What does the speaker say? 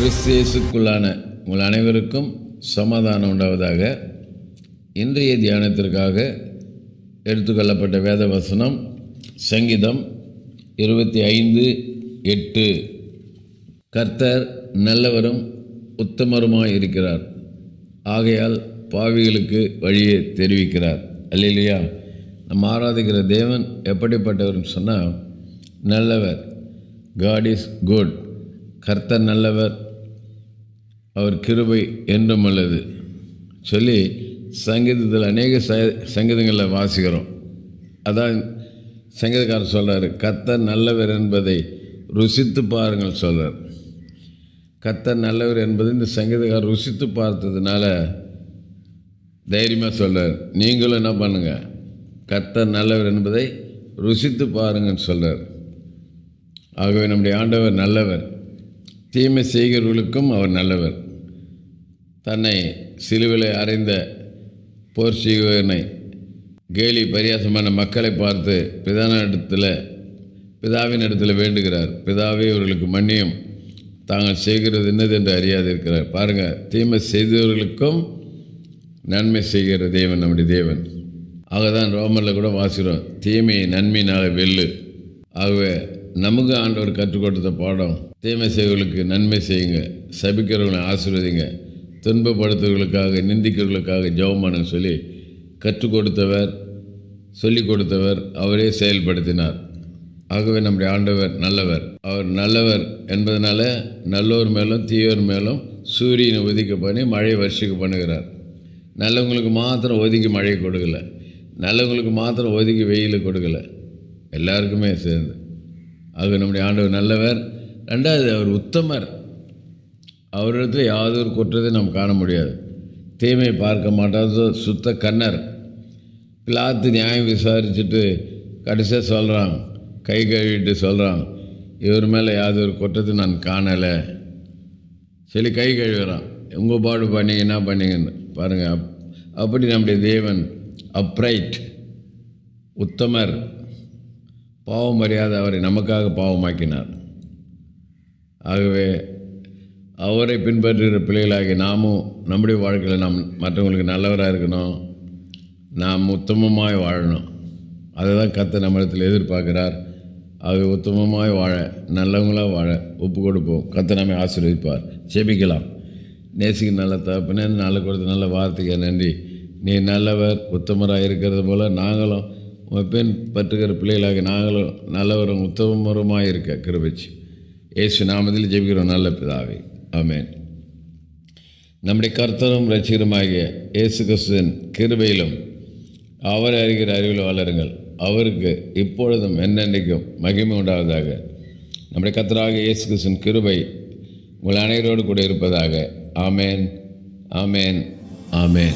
கிறிஸ்தியேசுக்குள்ளான உங்கள் அனைவருக்கும் சமாதானம் உண்டாவதாக. இன்றைய தியானத்திற்காக எடுத்துக்கொள்ளப்பட்ட வேத வசனம் சங்கீதம் இருபத்தி ஐந்து எட்டு. கர்த்தர் நல்லவரும் உத்தமருமாய் இருக்கிறார் ஆகையால் பாவிகளுக்கு வழியை தெரிவிக்கிறார். அல்லையா நம்ம ஆராதிக்கிற தேவன் எப்படிப்பட்டவர்னு சொன்னால் நல்லவர். காட் இஸ் குட் கர்த்தர் நல்லவர் அவர் கிருபை என்றும் உள்ளது சொல்லி சங்கீதத்தில் அநேக ச சங்கீதங்களில் வாசிக்கிறோம். அதான் சங்கீதக்காரர் சொல்கிறாரு கத்தர் நல்லவர் என்பதை ருசித்து பாருங்கள் சொல்கிறார் கத்தர் நல்லவர் என்பது இந்த சங்கீதக்காரர் ருசித்து பார்த்ததுனால தைரியமாக சொல்கிறார் நீங்களும் என்ன பண்ணுங்கள் கத்தர் நல்லவர் என்பதை ருசித்து பாருங்கன்னு சொல்கிறார் ஆகவே நம்முடைய ஆண்டவர் நல்லவர். தீமை செய்கிறவர்களுக்கும் அவர் நல்லவர். தன்னை சிலுவிலை அறைந்த போர் கேலி பரியாசமான மக்களை பார்த்து பிதான இடத்துல பிதாவின் இடத்துல வேண்டுகிறார். பிதாவே அவர்களுக்கு மன்னியும். தாங்கள் செய்கிறது என்னது என்று அறியாதிருக்கிறார். பாருங்கள் தீமை செய்தவர்களுக்கும் நன்மை செய்கிற தேவன் நம்முடைய தேவன். ஆகதான் ரோமரில் கூட வாசிக்கிறோம் தீமையை நன்மையினால் வெல்லு. ஆகவே நமக்கு ஆண்டவர் கற்றுக் கொடுத்த பாடம் தீமை செய்வர்களுக்கு நன்மை செய்யுங்க சபிக்கிறவங்களை ஆசீர்வதிங்க துன்பப்படுத்துவர்களுக்காக நிந்திக்கிறவர்களுக்காக ஜெபம் பண்ணுங்க சொல்லி கற்றுக் கொடுத்தவர் சொல்லிக் கொடுத்தவர் அவரே செயல்படுத்தினார். ஆகவே நம்முடைய ஆண்டவர் நல்லவர். அவர் நல்லவர் என்பதனால நல்லோர் மேலும் தீயோர் மேலும் சூரியனை ஒதுக்க பண்ணி மழை வருஷிக்க பண்ணுகிறார். நல்லவங்களுக்கு மாத்திரம் ஒதுக்கி மழை கொடுக்கல. நல்லவங்களுக்கு மாத்திரம் ஒதுக்கி வெயில் கொடுக்கலை. எல்லாருக்குமே சேர்ந்து. ஆக நம்முடைய ஆண்டவர் நல்லவர். ரெண்டாவது அவர் உத்தமர். அவரிடத்தில் யாதொரு குற்றத்தை நாம் காண முடியாது. தீமையை பார்க்க மாட்டாத சுத்த கண்ணர் பிளாத்து நியாயம் விசாரிச்சுட்டு கடைசியாக சொல்கிறான் கை கழுவிட்டு சொல்கிறான் இவர் மேலே யாதொரு குற்றத்தை நான் காணலை. சரி கை கழுவுறான். உங்கள் பாடு பண்ணிங்க என்ன பண்ணீங்கன்னு. பாருங்கள் அப் அப்படி நம்முடைய தேவன் அப்ரைட் உத்தமர். பாவம் அறியாத அவரை நமக்காக பாவமாக்கினார். ஆகவே அவரை பின்பற்றுகிற பிள்ளைகளாகி நாமும் நம்முடைய வாழ்க்கையில் நாம் மற்றவங்களுக்கு நல்லவராக இருக்கணும். நாம் உத்தமமாய் வாழணும். அதை தான் கத்த நம்மிடத்தில் எதிர்பார்க்கிறார். ஆகவே உத்தமமாய் வாழ நல்லவங்களாக வாழ ஒப்பு கொடுப்போம். கத்தை நம்மை ஆசீர்வதிப்பார். செபிக்கலாம் நேசிக்கு நல்ல தகப்பனே நல்ல கொடுத்த நல்ல வார்த்தைக்கு நன்றி. நீ நல்லவர் உத்தமராக இருக்கிறது போல் நாங்களும் உங்கள் பெண் பற்றுகிற பிள்ளைகளாக நாங்களும் நல்லவரும் உத்தமருமாக இருக்க கிருபிச்சு. ஏசு நாமத்தில் ஜெபிக்கிறோம் நல்ல பிதாவே. ஆமேன். நம்முடைய கர்த்தரும் ரசிகருமாகிய இயேசு கிறிஸ்துவின் கிருபையிலும் அவர் அறிகிற அறிவில் வளருங்கள். அவருக்கு இப்பொழுதும் என்னென்றைக்கும் மகிமை உண்டாவதாக. நம்முடைய கர்த்தராக இயேசு கிறிஸ்துவின் கிருபை உங்கள் அனைவரோடு கூட இருப்பதாக. ஆமேன். ஆமேன். ஆமேன்.